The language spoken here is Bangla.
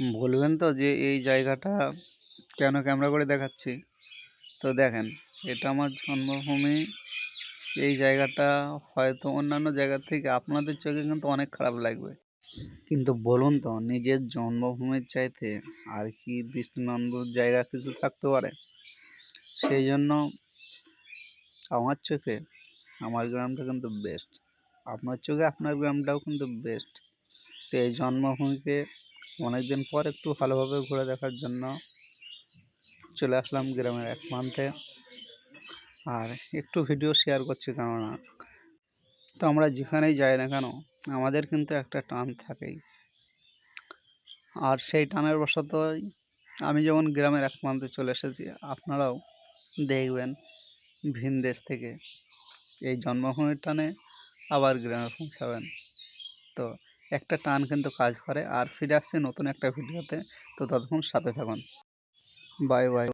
বলবেন তো যে এই জায়গাটা কেন ক্যামেরা করে দেখাচ্ছি? তো দেখেন, এটা আমার জন্মভূমি। এই জায়গাটা হয়তো অন্যান্য জায়গার থেকে আপনাদের চোখে কিন্তু অনেক খারাপ লাগবে। কিন্তু বলুন তো, নিজের জন্মভূমির চাইতে আর কি দৃষ্টিনন্দন জায়গা কিছু থাকতে পারে? সেই জন্য আমার চোখে, আমার গ্রামটা কিন্তু বেস্ট আপনার চোখে, আপনার গ্রামটাও কিন্তু বেস্ট তো এই জন্মভূমিকে অনেক দিন পর একটু ভালোভাবে ঘুরে দেখার জন্য চলে আসলাম গ্রামের এক প্রান্তে। আর একটু ভিডিও শেয়ার করছি কেননা, তো আমরা যেখানেই যাই না কেন, আমাদের কিন্তু একটা টান থাকেই। আর সেই টানের বশতই আমি যেমন গ্রামের এক প্রান্তে চলে এসেছি, আপনারাও দেখবেন ভিন দেশ থেকে এই জন্মভূমির টানে আবার গ্রামে পৌঁছাবেন। তো একটা টান কিন্তু কাজ করে। আর ফিরে আসছে নতুন একটা ভিডিওতে। তো ততক্ষণ সাথে থাকুন। Bye bye.